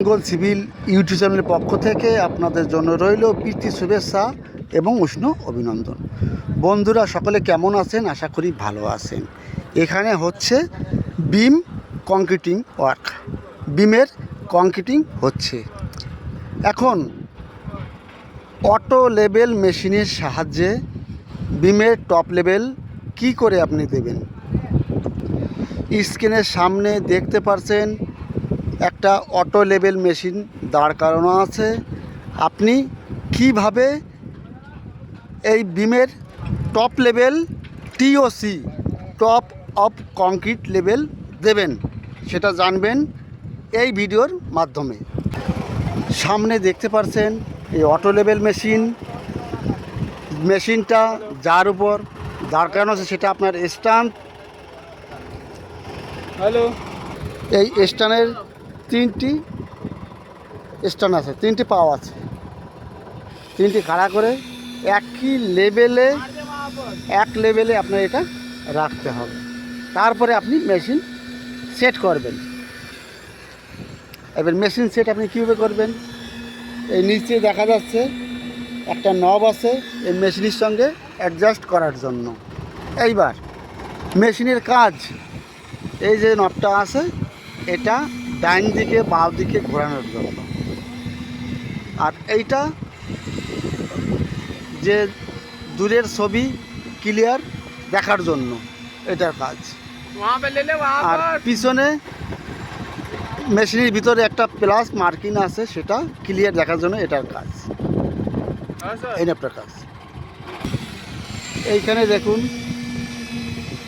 Bengal civil YouTube চ্যানেলের পক্ষ থেকে আপনাদের জন্য রইল প্রীতি শুভেচ্ছা এবং উষ্ণ অভিনন্দন। বন্ধুরা, সকলে কেমন আছেন? আশা করি ভালো আছেন। এখানে হচ্ছে বিম কংক্রিটিং ওয়ার্ক। বিমের কংক্রিটিং হচ্ছে। এখন অটো লেভেল মেশিনের সাহায্যে বিমের টপ লেভেল কি করে আপনি দেবেন? স্ক্রিনের সামনে দেখতে পারছেন একটা অটো লেভেল মেশিন দাঁড় করানো আছে। আপনি কীভাবে এই বিমের top level TOC top of concrete level দেবেন সেটা জানবেন এই ভিডিওর মাধ্যমে। সামনে দেখতে পারছেন এই অটো লেভেল মেশিন মেশিনটা যার উপর দাঁড় করানো আছে সেটা আপনার স্ট্যান্ড হ্যালো এই স্ট্যান্ডের তিনটি স্ট্যান্ড আছে, তিনটি পাও আছে। তিনটি খাড়া করে একই লেভেলে এক লেভেলে আপনার এটা রাখতে হবে। তারপরে আপনি মেশিন সেট করবেন। এবার মেশিন সেট আপনি কীভাবে করবেন? এই নিচে দেখা যাচ্ছে একটা নব আছে এই মেশিনের সঙ্গে অ্যাডজাস্ট করার জন্য। এইবার মেশিনের কাজ, এই যে নবটা আছে, এটা ডাইন দিকে বাঁ দিকে ঘোরানোর জন্য। আর এইটা যে দূরের ছবি ক্লিয়ার দেখার জন্য এটার কাজ। আর পিছনে মেশিনের ভিতরে একটা প্লাস মার্কিন আছে সেটা ক্লিয়ার দেখার জন্য এটার কাজ। এই কাজ। এইখানে দেখুন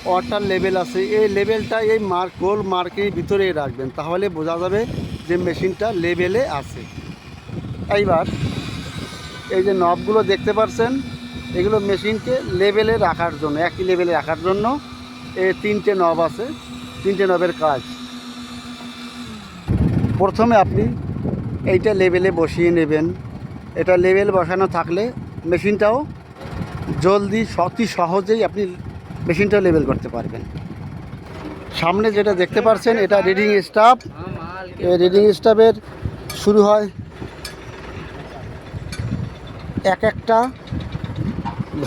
ওয়াটার লেভেল আছে। এই লেভেলটা এই মার্ক গোল মার্কের ভিতরে রাখবেন, তাহলে বোঝা যাবে যে মেশিনটা লেভেলে আছে। এইবার এই যে নবগুলো দেখতে পাচ্ছেন এগুলো মেশিনকে লেভেলে রাখার জন্য, একই লেভেলে রাখার জন্য এই তিনটে নব আছে, তিনটে নবের কাজ। প্রথমে আপনি এইটা লেভেলে বসিয়ে নেবেন। এটা লেভেল বসানো থাকলে মেশিনটাও জলদি, অতি সহজেই আপনি মেশিনটা লেবেল করতে পারবেন। সামনে যেটা দেখতে পাচ্ছেন এটা রিডিং স্টাফ রিডিং স্টাফের শুরু হয় এক একটা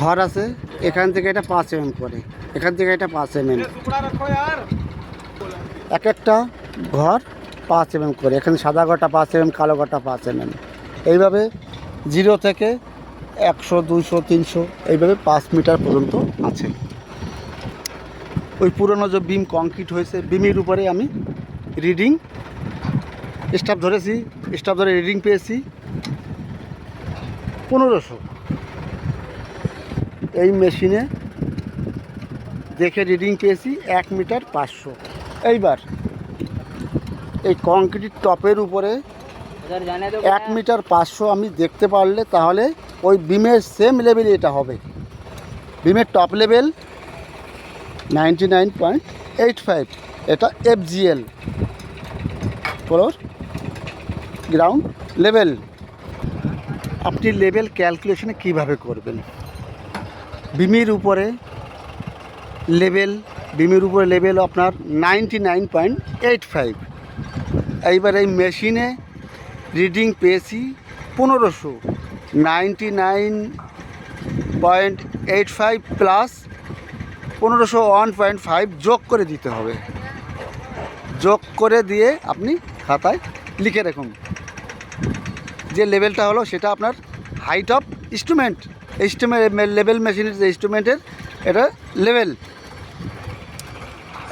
ঘর আছে এখান থেকে এটা পাঁচ এম করে। এখান থেকে এটা পাঁচ mm। এম এক একটা ঘর পাঁচ এম করে। এখানে সাদা ঘরটা পাঁচ এম কালো ঘরটা পাঁচ এম এইভাবে জিরো থেকে একশো দুইশো তিনশো এইভাবে পাঁচ মিটার পর্যন্ত আছে। ওই পুরনো যে বিম কংক্রিট হয়েছে বিমের উপরে আমি রিডিং স্টাফ ধরেছি স্টাফ ধরে রিডিং পেয়েছি। পনেরোশো। এই মেশিনে দেখে রিডিং পেয়েছি এক মিটার পাঁচশো। এইবার এই কংক্রিট টপের উপরে এক মিটার পাঁচশো আমি দেখতে পারলে তাহলে ওই বিমের সেম লেভেলে এটা হবে। বিমের top level ninety nine point eight five. এটা এফজিএল ফ্লোর গ্রাউন্ড লেভেল আপনি লেভেল ক্যালকুলেশনে কীভাবে করবেন? বিমির উপরে লেভেল বিমির উপরে লেভেল আপনার ninety nine point eight five. এইবার এই মেশিনে রিডিং পেয়েছি পনেরোশো। Ninety nine point eight five plus পনেরোশো ওয়ান পয়েন্ট ফাইভ যোগ করে দিতে হবে। যোগ করে দিয়ে আপনি খাতায় লিখে রাখুন। যে লেভেলটা হলো সেটা আপনার height of instrument instrument level মেশিনের যে ইনস্ট্রুমেন্টের এটা লেভেল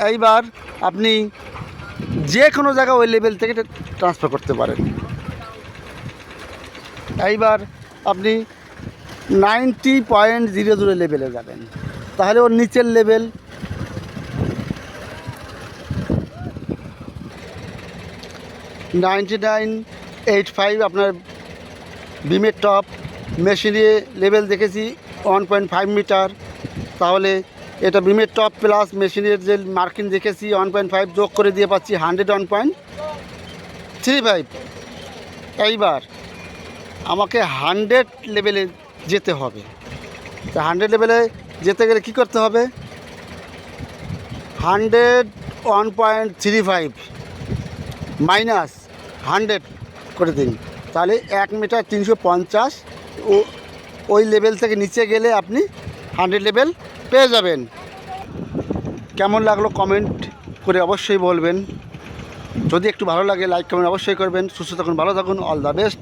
এইবার আপনি যে কোনো জায়গায় ওই লেভেল থেকে ট্রান্সফার করতে পারেন। এইবার আপনি নাইনটি পয়েন্ট জিরো জিরো লেভেলে যাবেন। তাহলে ওর নিচের level ninety nine eight five আপনার বিমের টপ মেশিনে লেভেল দেখেছি ওয়ান পয়েন্ট ফাইভ মিটার তাহলে এটা বিমের টপ প্লাস মেশিনের যে মার্কিন দেখেছি ওয়ান পয়েন্ট ফাইভ যোগ করে দিয়ে পাচ্ছি hundred one point three five এইবার আমাকে হান্ড্রেড লেভেলে যেতে হবে। তা হান্ড্রেড লেভেলে যেতে গেলে কী করতে হবে? Hundred one point three five minus hundred করে দিন। তাহলে এক মিটার তিনশো পঞ্চাশ ও ওই লেভেল থেকে নিচে গেলে আপনি হান্ড্রেড লেভেল পেয়ে যাবেন। কেমন লাগল কমেন্ট করে অবশ্যই বলবেন। যদি একটু ভালো লাগে, লাইক, কমেন্ট অবশ্যই করবেন। সুস্থ থাকুন, ভালো থাকুন, অল দ্য বেস্ট।